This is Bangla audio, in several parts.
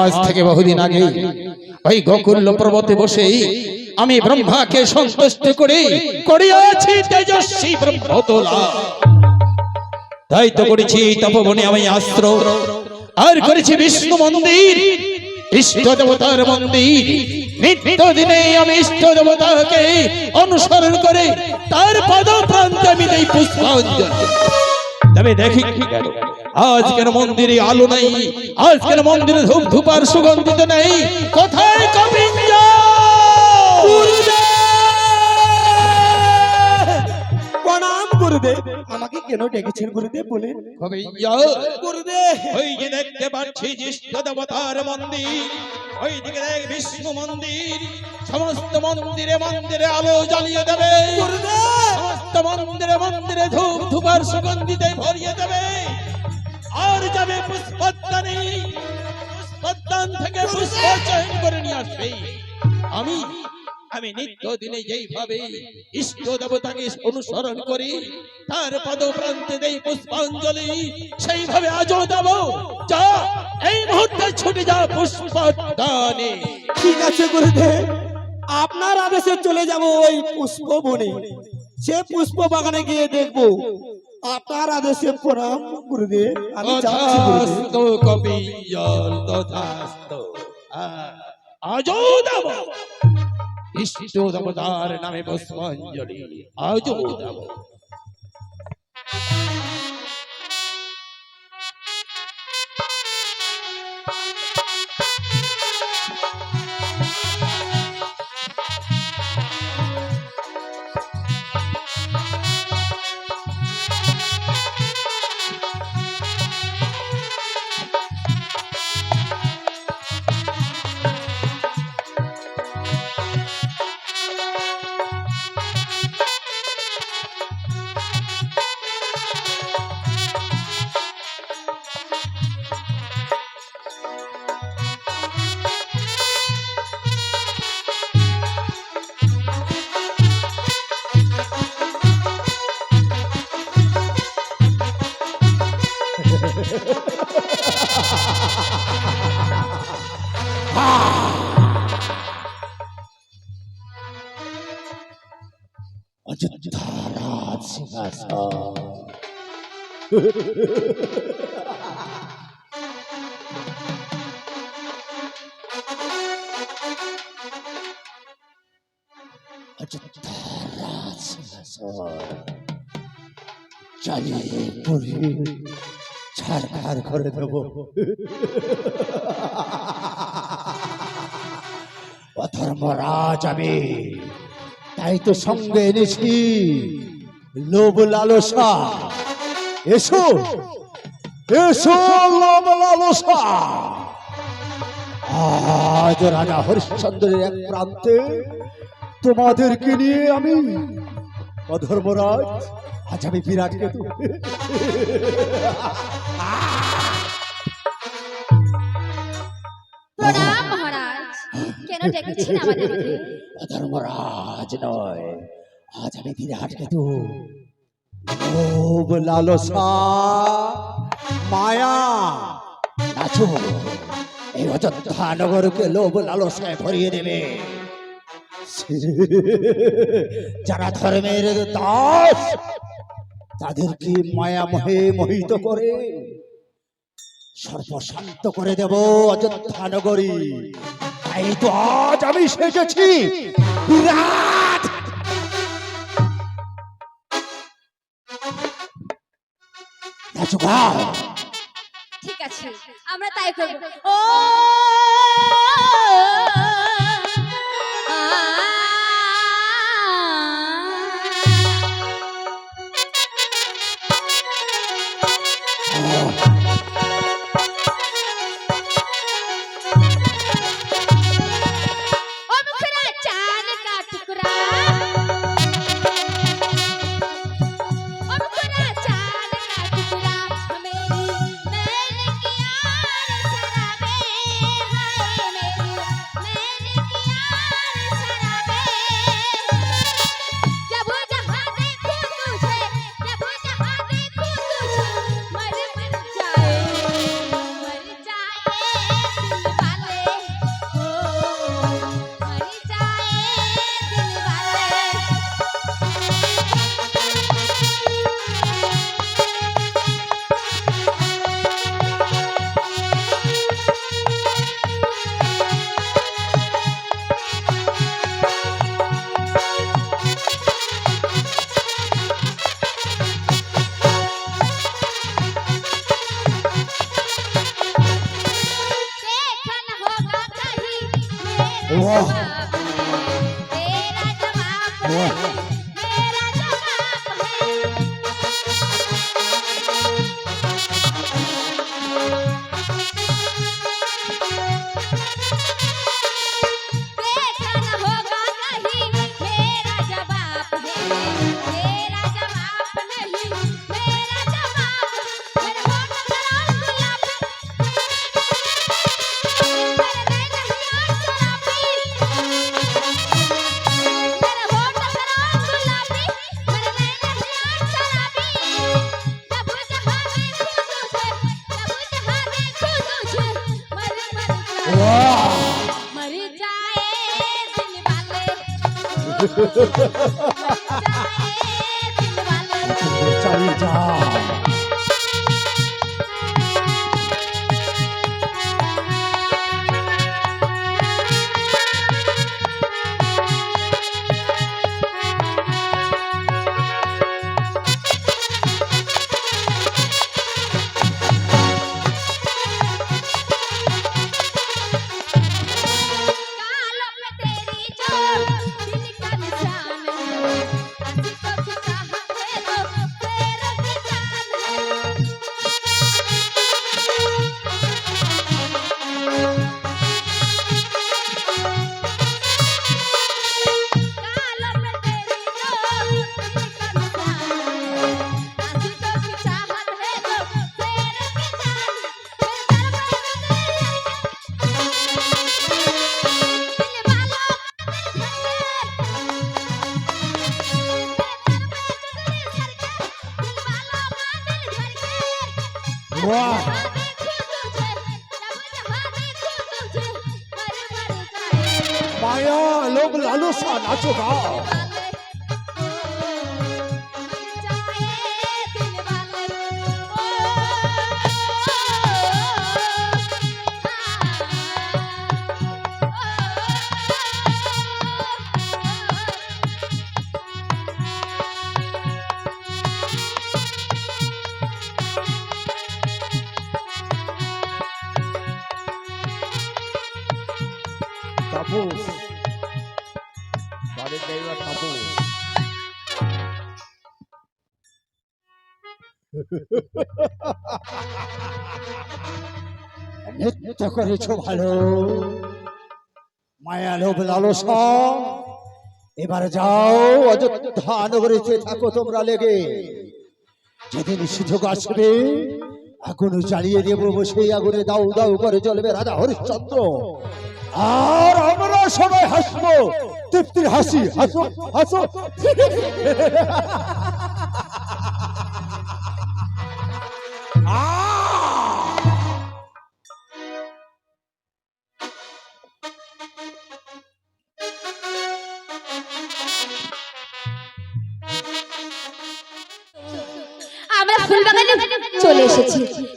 আজ থেকে বহুদিন আগে ওই গোকুল্য পর্বতে বসে আমি ব্রহ্মাকে সন্তুষ্ট করে করিয়াছি তেজস্বী ব্রহ্মতোলা। তাই তো করেছি তপবনে আমি আস্ত্র আর করেছি বিষ্ণু মন্দির। ইষ্ট দেবতার মন্দির। নিত্য দিনে আমি ইষ্ট দেবতাকে অনুসরণ করে তার পদ প্রান্তে আমি দেই দেখি, আজকের মন্দিরে আলো নাই, আজকের মন্দিরে ধূপ ধূপার সুগন্ধিত নাই। কোথায় কবিঞ্জ গুরুদেব আমাকে কেন ডেকেছেন গুরুদেব বলেন? গুরুদেব! ওই যে দেখতে পাচ্ছি ইষ্ট দেবতার মন্দির ওই দিকে দেখ বিষ্ণু মন্দির সমস্ত মন্দিরে মন্দিরে আলো জ্বালিয়ে দেবে। সমস্ত মন্দিরে মন্দিরে ধূপ ধূপার সুগন্ধিতে ভরিয়ে দেবে। আর যাবে পুষ্পদানে পুষ্পদান থেকে পুষ্প চয়ন করে নিয়ে আসবে। আমি আমি নিত্য দিনে যেইভাবে ইষ্ট দেবতাকে অনুসরণ করি তার পদ প্রান্তে দেই পুষ্পাঞ্জলি সেইভাবে আজও দেব। যা এই মুহূর্তে ছুটে যা পুষ্পদানে। ঠিক আছে গুরুদেব আপনার আদেশে চলে যাব ওই পুষ্প বনে সে পুষ্প বাগানে গিয়ে দেখব। আপনার আদেশে প্রণাম গুরুদেব আমি যাচ্ছি তথাস্তু আজও দেব। ইষ্ট দেবতার নামে পুষ্পাঞ্জলি আজও দেব অযোধ্যারাজ সিংহাসন চালিয়ে পুরি ছাড়খাড় করে দেবো অধর্মরাজ আমি। তাই তো সঙ্গে এনেছি লোভ লালসা। এসো। এসো লালসা। আজ রাজা হরিশ্চন্দ্রের এক প্রান্তে তোমাদেরকে নিয়ে আমি অধর্মরাজ আজ আমি বিরাট কেতু প্রণাম মহারাজ। কেন ডেকেছেন আমাদেরকে অধর্মরাজ নয় আজ আমি বিরাট কেতু লোভ লালসা। মায়া। নাচো। এই অযোধ্যা নগরকে লোভ লালসায় ভরিয়ে দেবে। যারা ধর্মের দাস, তাদেরকে মায়া মহে মোহিত করে সর্বশান্ত করে দেব অযোধ্যা নগরী তাই তো আজ আমি সেজেছি। বিরাট নাচো গাও ঠিক আছে আমরা তাই করব। ও! વાહ વાહ চালিয়ে যা লালসা নাচো গাও তাপস নৃত্য করেছ ভালো। মায়া লোভ লালসা। এবারে যাও, অযোধ্যা নগরীতে থাকো তোমরা লেগে। যেদিন সুযোগ আসবে, আগুন জ্বালিয়ে দেবো সেই আগুনে দাউ দাউ করে চলবে রাজা হরিশ্চন্দ্র। আর আমরা সবাই হাসবো। তৃপ্তির হাসি, হাসো হাসো।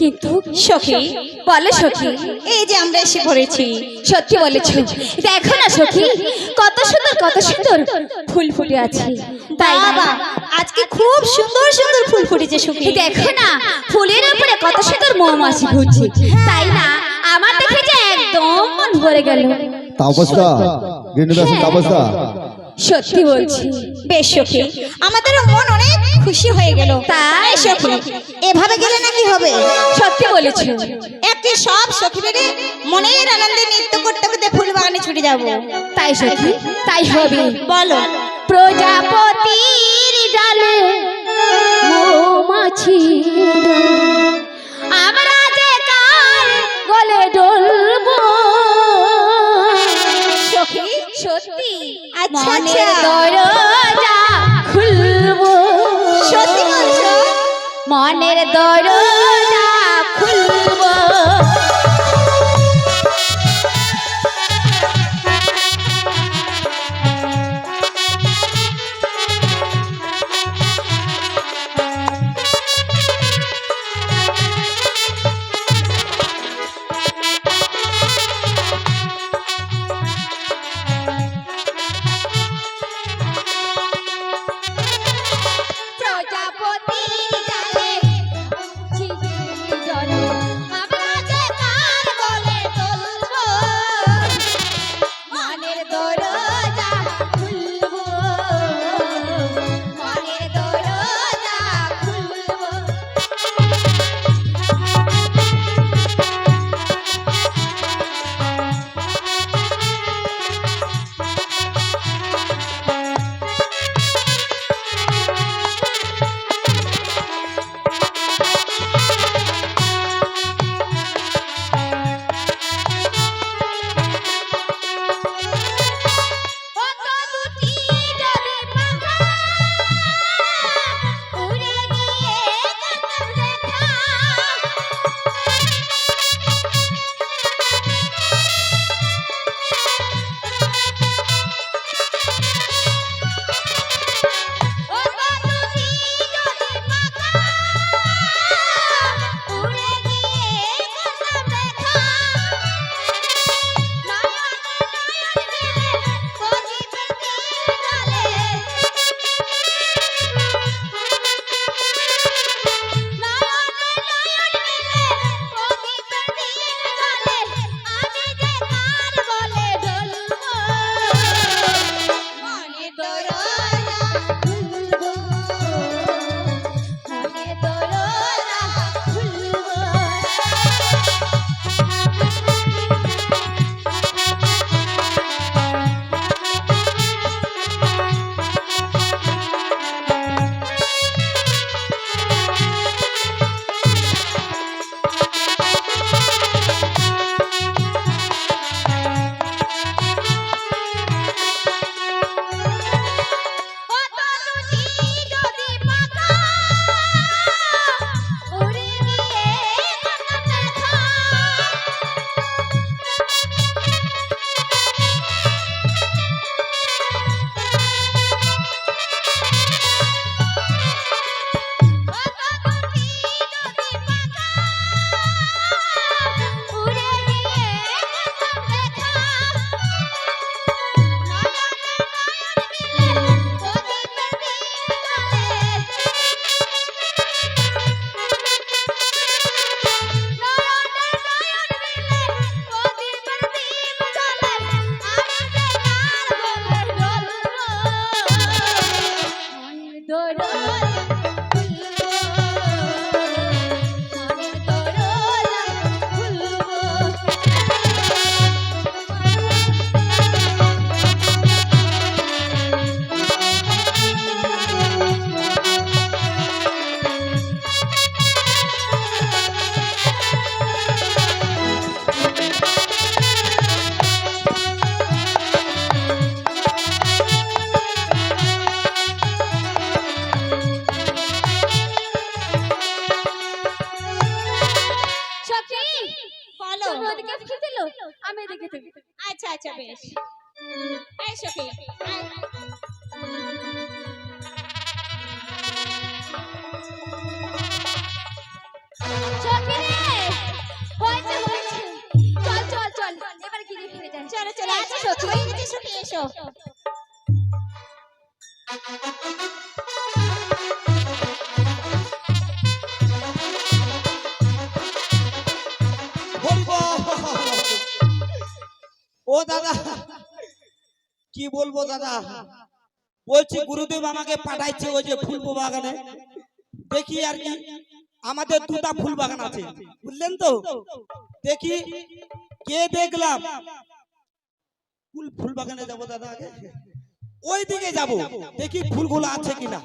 কিন্তু সখী বলো সখী এই যে আমরা এসে পড়েছি সত্যি বলেছ। দেখো না সখী কত সুন্দর কত সুন্দর ফুল ফুটে আছে। তাই বাবা আজকে খুব সুন্দর সুন্দর ফুল ফুটেছে সুখী। দেখো না ফুলের উপরে কত সুন্দর মৌমাছি ঘুরছে। তাই না আমার দেখে যে একদম মন ভরে গেল। তাপসদা গিন্নদাসের তাপসদা। সত্যি বলছি। বেশ সখী। আমাদের মন অনেক খুশি হয়ে গেল। তাই সখী এভাবে গেলে নাকি হবে? সত্যি বলেছি। একটি সব সখী মিলে মনের আনন্দে নৃত্য করতে করতে ফুল বাগানে ছুটে যাব। তাই সত্যি তাই হবে। বলো। প্রজাপতির ডালে মৌমাছি। মনের। দরজা খুলবো সত্যি বলছো মনের দরজা দাদা। কি বলব দাদা? বলছি গুরুদেব আমাকে পাঠাইছে ওই যে ফুল বাগানে। দেখি আর কি, আমাদের দুটা ফুল বাগান আছে, বুঝলেন তো? দেখি, কে দেখলাম? ফুল ফুল বাগানে যাব দাদা আগে? ওই দিকে যাব, দেখি ফুলগুলো আছে কিনা।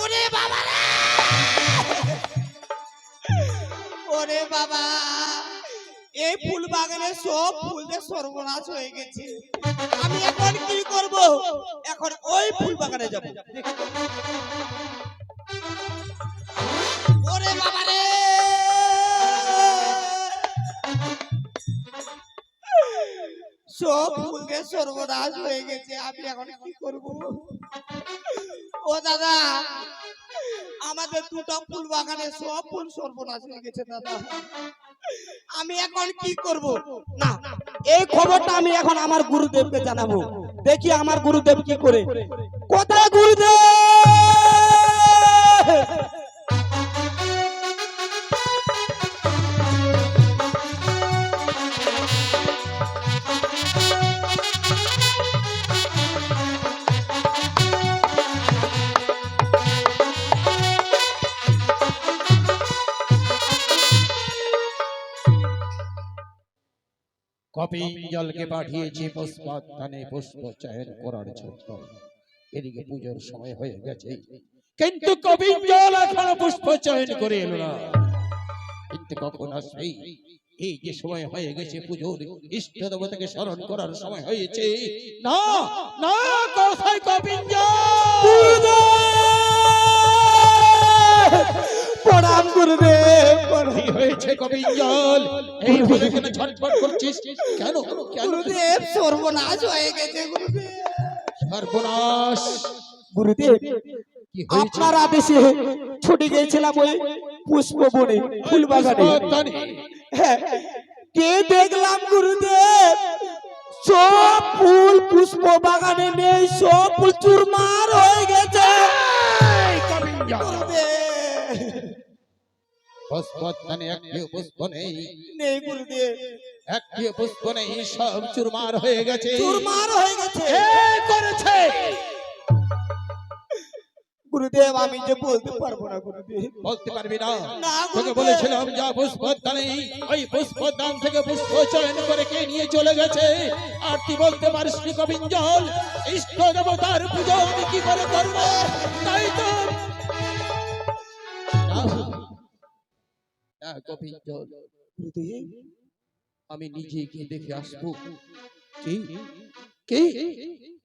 ওরে বাবা! ওরে বাবা! এই ফুল বাগানে সব ফুল যে সর্বনাশ হয়ে গেছে। আমি এখন কি করব? এখন ওই ফুল বাগানে যাব। ওরে বাবা রে! সব ফুল যে সর্বনাশ হয়ে গেছে, আমি এখন কি করব? ও দাদা, আমাদের দুটো ফুল বাগানে সব ফুল সর্বনাশ হয়ে গেছে, দাদা। আমি এখন কি করব? না, এই খবরটা আমি এখন আমার গুরুদেবকে জানাব। দেখি আমার গুরুদেব কি করে। কোথায় গুরুদেব? কপিঞ্জলকে পাঠিয়েছি পুষ্পাত্তানে পুষ্প চয়ন করার জন্য। এদিকে পুজোর সময় হয়ে গেছে। কিন্তু কপিঞ্জল এখনও পুষ্প চয়ন করে এলো না। কিন্তু কখন আসবে? এই যে সময় হয়ে গেছে পুজোর, ইষ্ট দেবতাকে স্মরণ করার সময় হয়েছে। না না, কোথায় কপিঞ্জল প্রণাম গুরুদেব প্রণাম। কি হয়েছে এই বলে কেন ছটফট করছিস? কেন? কেন? গুরুদেব সর্বনাশ হয়ে গেছে গুরুদেব। সর্বনাশ। গুরুদেব আপনার আদেশে ছুটে গিয়েছিলাম ওই পুষ্প বনে ফুল বাগানে হ্যাঁ, কে দেখলাম গুরুদেব? সব ফুল পুষ্প বাগানে নেই সব ফুল চুরমার হয়ে গেছে। গুরুদেব, পুষ্প নেই নেই গুরুদেব। পুষ্প নেই সব চুরমার হয়ে গেছে। চুরমার হয়ে গেছে। করেছে। গুরুদেব আমি যে বলতে পারব না গুরুদেব। বলতে পারবি না। তোকে বলেছিলাম যা পুষ্পদানে ওই পুষ্পদান থেকে পুষ্প চয়ন করে কে নিয়ে চলে গেছে? আর তুই বলতে পারিস নি কবিঞ্জল ইষ্ট দেবতার পুজো আমি কি করে করব? তাই তো গুরুদেব আমি নিজে গিয়ে দেখে আসব। কি? কে?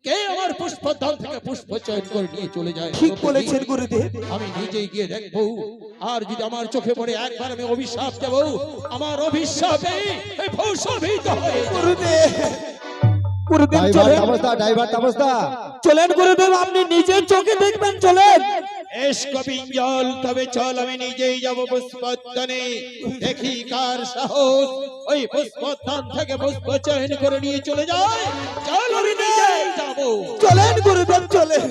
কে আমার পুষ্পদান থেকে পুষ্প চয়ন করে নিয়ে চলে যায়? ঠিক বলেছেন গুরুদেব। আমি নিজেই গিয়ে দেখব। আর যদি আমার চোখে পড়ে একবার আমি অভিশাপ দেব আমার অভিশাপে এই ভূষভিত হয়ে গুরুদেব। গুরুদেব চলেন। তাপস্তা ড্রাইভার তাপস্তা চলেন গুরুদেব আপনি নিজের চোখে দেখবেন চলেন। এস তবে চল, আমি নিজেই যাব পুষ্পদানে দেখি কার সাহস। ওই পুষ্পদান থেকে পুষ্প চয়ন করে নিয়ে চলে যায়। চল যাব। চলেন, গুরুদেব, চলেন।